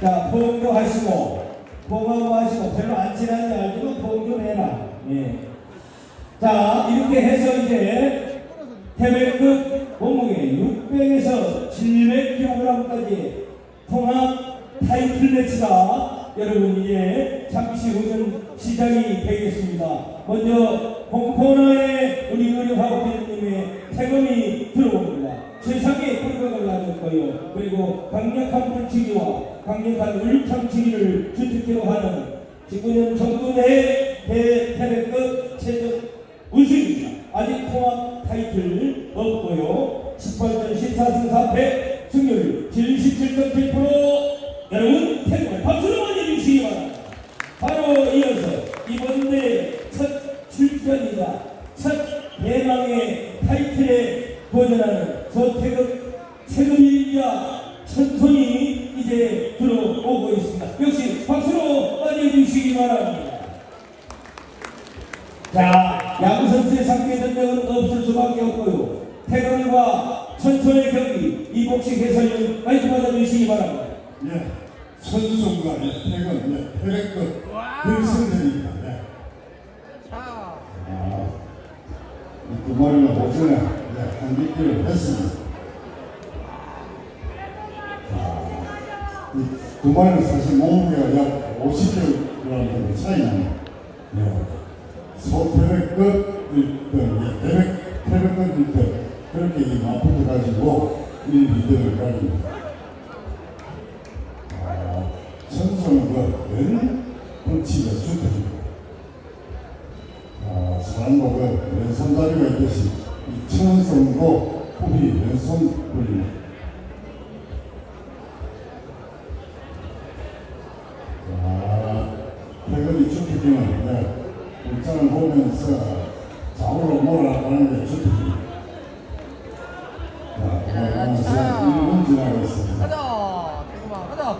자, 좀 하시고, 포옹하고 하시고, 별로 안 친한지 알지만 포옹 좀 해라. 예. 자, 이렇게 해서 이제 태백급 몸무게 600에서 700kg까지 통합 타이틀 매치가 여러분 이제 잠시 후면 시작이 되겠습니다. 먼저 홍코너의 우리 의료하고 대표님의 태금이 들어옵니다. 최상 나눴고요. 그리고 강력한 불치기와 강력한 울창치기를 주특기로 하는 지구년 정군의 대태백급 최적 우승입니다. 아직 통합 타이틀 없고요. 18전 14승 4패 승률 77.7% 여러분 태국을 박수로 맞이해주시기 바랍니다. 바로 이어서 이번 대회 첫 출전이자 첫 대망의 타이틀에 도전하는 서태급 태급이자 천손이 이제 들어오고 있습니다. 역시 박수로 맞이해주시기 바랍니다. 자, 야구 선수의 상대 전적은 없을 수밖에 없고요. 태권과 천천의 경기 이 복식 해설위원 마이크 받아주시기 바랍니다. 예, 선수가 예, 태건, 예, 태백급 결승전입니다. 예. 아, 이두 마리는 오전에 예, 한 미끼를 했습니다. 마리는 사실 몸무게가 약 50kg 정도 차이 납니다. 예. 소태백급 1등, 예, 태백, 태백급 1등, 그렇게 이 맞붙어 가지고 1, 2등을 가집니다. 아, 천성은 그왼 펀치가 주택입니다. 아, 사람과 그 왼손 다리가 있듯이 이 천성도 굽이 왼손 불립니다. 물장을 보면서 좌우로 몰아가는 게 주택입니다. 자, 그러면서 1분 지나고 있습니다. 가자. 대구만 가자.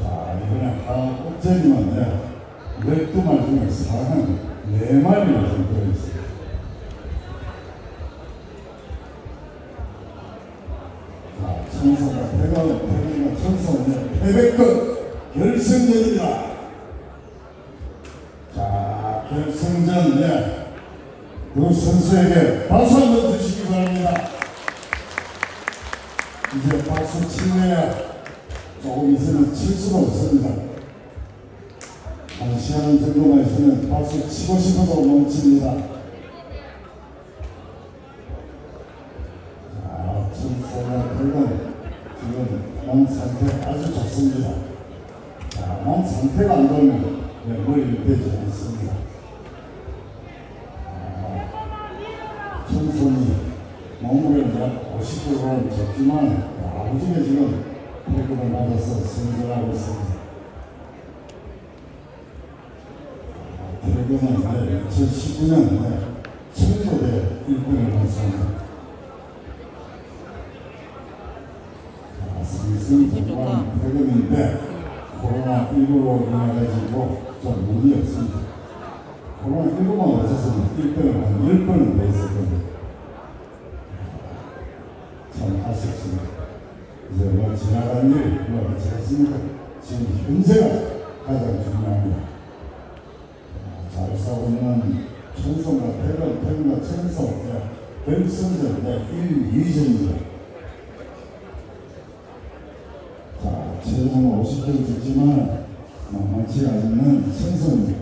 자, 이번에 하국제님한테 12말 중에 사람 4마리가 좀 들어있어요. 자, 천사가 태가, 태가 천사는 태백급 결승전입니다. 두 선수에게 박수 한번 주시기 바랍니다. 이제 박수 치네야 조금 있으면 칠 수가 없습니다. 한 시간 정도만 있으면 박수 치고 싶어도 못 칩니다. 자, 천사가 대건 지금 몸 상태 아주 좋습니다. 자, 몸 상태가 안 좋으면 네, 머리를 대지 않습니다. 19번 졌지만 아버지는 지금 태극을 받아서 승진하고 있습니다. 태극은 네, 2019년에 청소대 1등을 했습니다. 아, 승승 정관 태극인데 코로나19로 인해가지고 좀 운이 없습니다. 코로나19만 없었으면 1등을 한 10번은 돼 있을 겁니다. 참 아쉽습니다. 이제 뭐 지나간 일, 뭐 어찌겠습니까? 지금 현재가 가장 중요합니다. 아, 잘 싸우고 있는 천성과 태건, 태건과 천성, 네, 1, 2전입니다. 자, 체중은 50kg 됐지만 만만치 않는 천성입니다.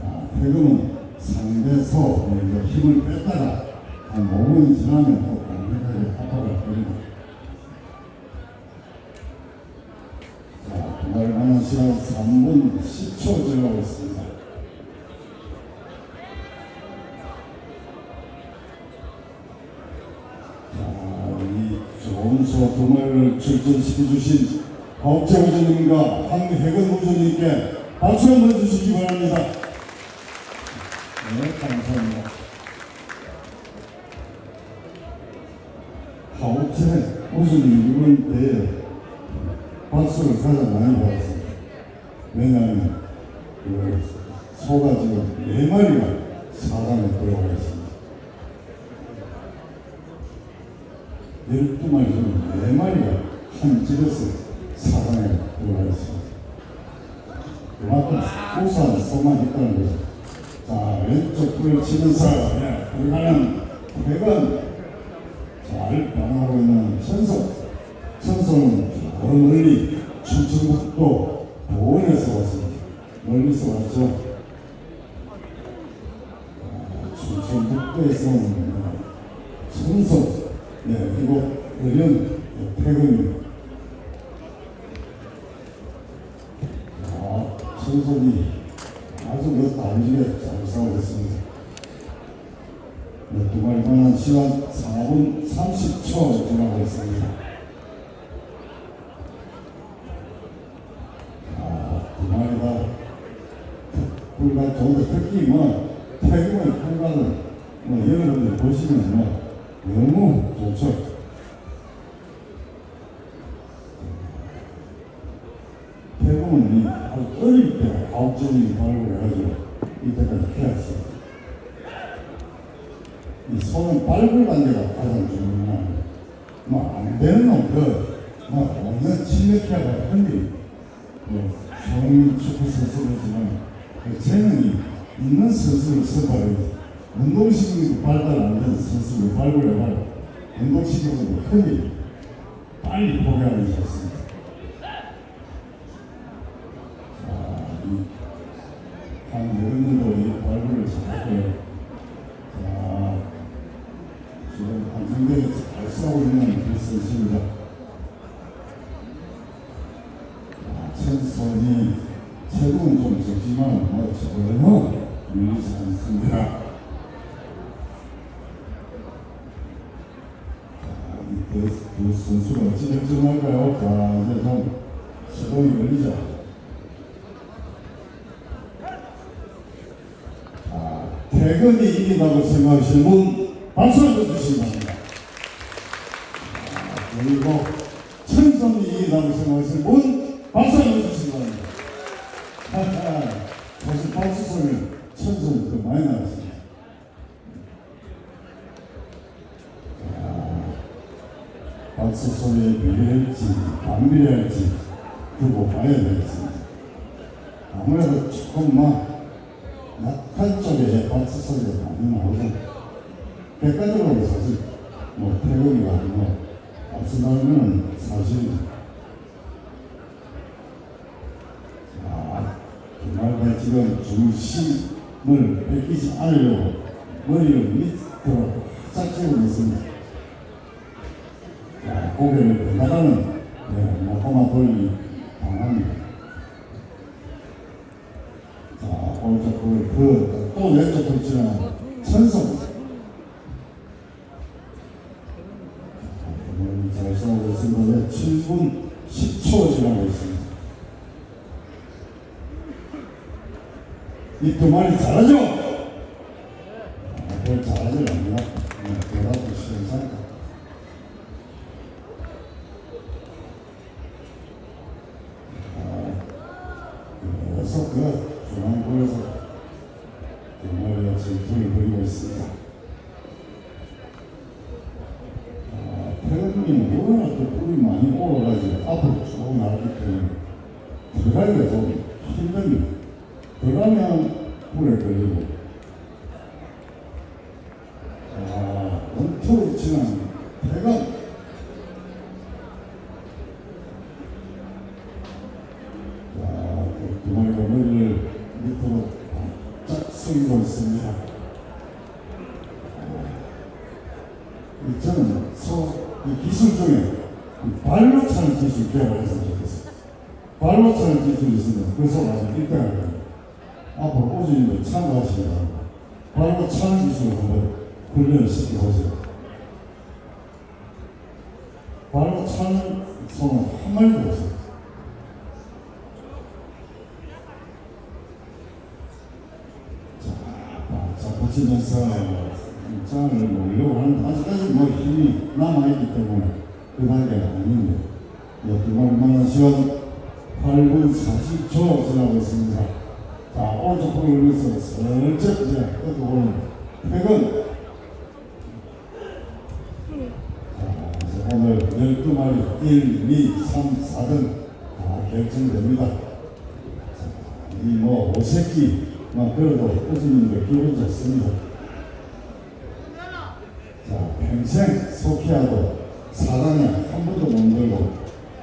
자, 태금은 상대서 힘을 뺐다가 한 5분이 지나면 또 강력하게 압박을 합니다. 자, 그날 가는 시간 3분 10초 지나고 있습니다. 자, 이 좋은 수두 마리를 출전시켜 주신 박재 우주님과 황혜근 우주님께 박수 한번 주시기 바랍니다. 네, 감사합니다. 하옥재 우수님 이번 때에 박수를 가장 많이 받았습니다. 왜냐하면 그 소가 지금 네 마리가 사람에 들어가 있습니다. 열두 마리 중에 네 마리가 한 집에서 사랑에 들어가 있습니다. 그만큼 우수한 소만 있다는 거죠. 자, 왼쪽 불을 치면서 예, 들어가는 백은 잘 변하고 있는 천성. 천성은 저 멀리 충청북도 도원에서 왔습니다. 멀리서 왔죠. 아, 충청북도에서 온 천성. 네, 이곳 어려운 태근입니다. 아, 천성이 아주 몇 단지에 잘 싸우고 있습니다. 네, 두 마리만한 시간 4분 30초 지나고 있습니다. 아, 두 마리가 불과 좋은데 특히 뭐 태국의 풍광을 뭐 여러분들 보시면 뭐 너무 좋죠. 태국은 이 아주 어릴 때 아홉 점이 발굴해가지고 이때까지 해왔어요. 이 손은 발굴 단계가 가장 중요한 뭐안 되는 놈들 뭐 없는 침맥해가 흔히 뭐손 축구 선수들지만 그 재능이 있는 선수를 선발해야지 운동신경이 발달 안 되는 선수를 발굴해가 운동신경을 흔히 빨리 포기하기 좋습니다. 한 여러분도 이 발굴을 잘했고요. 자, 한성대에 잘 싸우고 있는 그 선수입니다. 아, 천선이 체력은 좀 적지만 뭐 전혀 밀리지 않습니다. 자, 이두 두 선수가 어찌 결정할까요? 자, 이제 좀 시동이 걸리죠. 아, 퇴근이 이긴다고 생각하시는 분 박수 한번 주시기 바랍니다. 아, 그리고 이긴다고 생각하시는 분 박수 한번 주시기 바랍니다. 사실 박수 소리는 천성이 더 많이 나왔습니다. 자, 박수 소리에 비례할지 안 비례할지 두고 봐야 되겠습니다. 아무래도 조금만 약한 쪽에 박수 소리가 많이 나오고 객관적으로 사실 뭐 태국이가 뭐박 수 나오면 사실 아 정말 지금 중심을 뺏기지 않으려고 머리를 밑으로 쫙 찌고 있습니다. 자, 고개를 나가는 네, 목고마 돌리 당합니다. 자, 오른쪽 불, 그, 또 왼쪽 불 지나는 천성. 오늘 잘 싸우고 있습니다. 7분 10초 지나고 있습니다. 이 두 마리 잘하죠? 아, 태국인은 워낙 또 뿔이 많이 올라가지고 앞으로 쭉 나가기 때문에 들어가기가 좀 힘듭니다. 들어가면 뿔에 걸리고 아, 원투로 치는 태국 자, 그 두마리가 머리를 밑으로 바짝 숙이고 있습니다. 이 저는 소, 이 기술 중에 이 발로 차는 기술 개발했으면 좋겠어요. 발로 차는 기술이 있으면 그 소가 아주 1등할 거예요. 앞으로 오주님도 참가하시기 바랍니다. 발로 차는 기술을 한번 훈련을 시켜보세요. 발로 차는 소는 한 마리도 없어요. 자, 자, 붙이면서 짱을 놓으려고 하는데 아직까지 뭐 힘이 남아있기 때문에 그 단계가 아닌데 여기만 만한 시간 8분 40초 지나고 있습니다. 자, 오른쪽 볼을 위해서 슬쩍 이제 끄고 퇴근. 자, 오늘 12마리 1, 2, 3, 4등 다 결정됩니다. 이 뭐 오색기만 그래도 꾸준히 기분 좋습니다. 자, 평생 소피아도 사랑에 한 번도 못 들고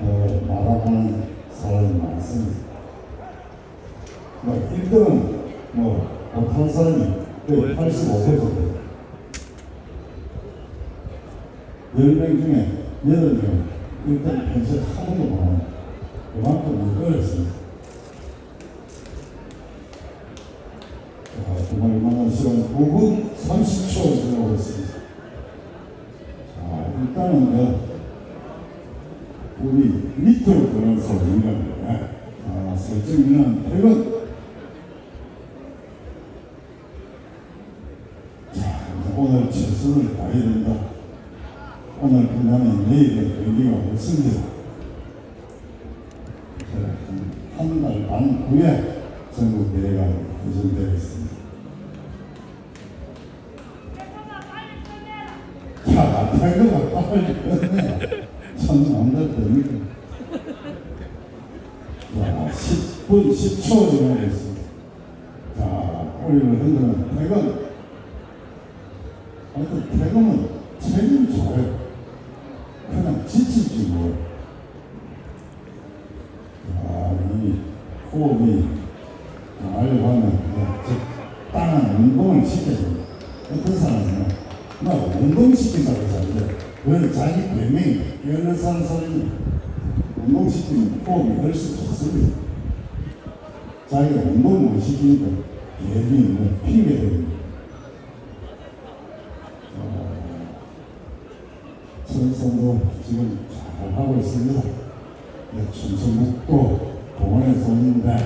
어, 말아가는 사람이 많습니다. 뭐 1등은 뭐 못한 사람이 거의 85%. 10명 중에 8명 일단 평생 한 번도 못 하는 그만큼 어렵습니다. 자, 정말 이만한 시간 9분 30초 지나고 있습니다. 자, 일단은 그 우리 밑으로 들어서 인간입니다. 아, 설정이는 퇴근. 자, 이제 오늘 최선을 다해야 된다. 내일의 경기가 없습니다. 한 달 반 후에 전국 대회가 개정되겠습니다. 자, 태그가 빨리 끝내. 참 남자들이. 자, 10분 10초 지나고 있습니다. 자, 꼬리를 흔드는. 하여튼 태근은 책임이 좋아요. 그냥 지칠지 뭐예요. 자, 이 호흡이 알려하면 적당한 운동을 시켜야 됩니다. 어떤 사람은 나 운동시킨다고 하는데 그건 자기 변명이 깨어난 사람 소리니 운동시키면 호흡이 훨씬 좋습니다. 자기가 운동 못 시키니까 괜히 뭐 핑계 대는 천성도 지금 잘 하고 있습니다. 네, 천성국도 공원에서 오는데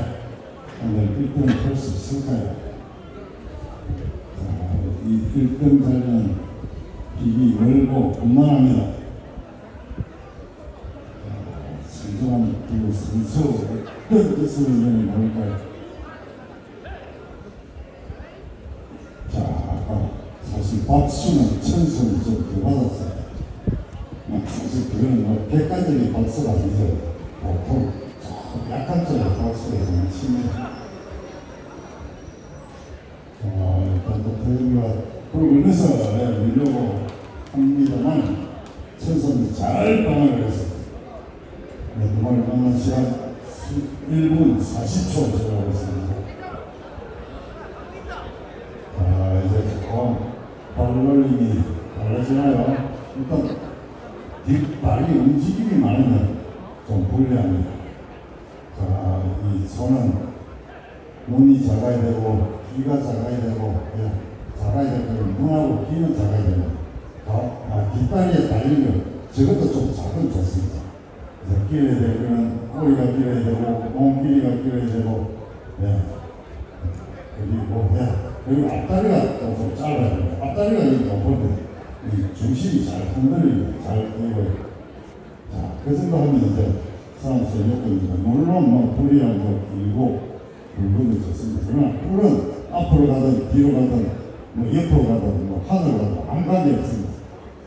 오늘 1등을 할수 있을까요? 자, 이 1등 자리는 길이 멀고 곤란합니다. 자, 진정한 그 선수 어떤 뜻을 내는 뭘까요? 자, 아까 사실 박수는 천수는 좀더 받았어요. 뭐 사실 그거는 뭐 객관적인 박수가 아니죠. 보통 좀 약간적인 박수가 좀 칩니다. 자, 일단 또 태국이가 불면서 밀려고 합니다만 천선이 잘 방어를. 네, 정말 만난 시간 1분 40초 지나고 있습니다. 자, 이제 조금 발놀림이 달라지나요? 일단 뒷 발이 움직임이 많으면 좀 불리합니다. 자, 이 손은 눈이 작아야 되고, 귀가 작아야 되고, 예, 작아야 되고, 눈하고 귀는 작아야 되고, 아, 아, 뒷다리에 달리면 저것도 좀 작은 좋습니다. 그래서 길어야 되면 꼬리가 길어야 되고, 몸 길이가 길어야 되고, 예. 그리고, 예. 그리고 앞다리가 또좀 짧아야 됩니다. 앞다리가 이렇게 높은데, 이 중심이 잘 흔들리고 잘 되고 자, 그 정도 하면 이제 사람수 요건입니다. 물론 뭐 불리한 거 길고 굵은 좋습니다. 그러나 뿔은 앞으로 가든 뒤로 가든 뭐 옆으로 가든 뭐 하늘로 가든 아무 관계 없습니다.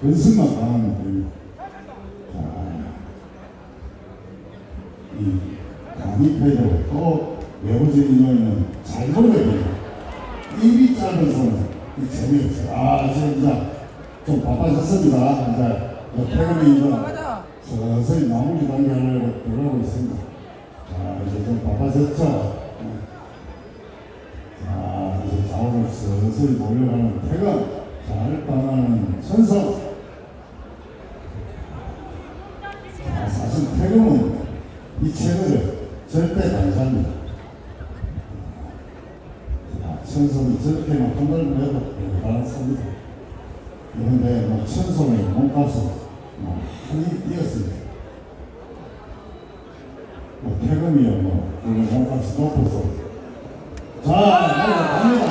근성만 강하면 됩니다. 자, 이 강의패도 또 외부적인 요인은 잘 보여야 됩니다. 입이 짧은 손은 이 재미없어요. 아, 진짜 좀 바빠졌습니다. 이제 퇴근이 이제. 서서히 마무리 단계 하려고 들어가고 있습니다. 자, 이제 좀 바빠졌죠? 네. 자, 이제 좌우로 서서히 몰려가는 퇴근, 잘 떠나는 천성. 자, 사실 퇴근은 이 채널을 절대 감사합니다. 자, 천성이 저렇게만 한달만 해도 대단합니다. 그런데 뭐 천성의 몸값은 뭐 많이 뛰었습니다. 뭐 태금이요 뭐 물론 몸값이 높아서 자, 갑니다.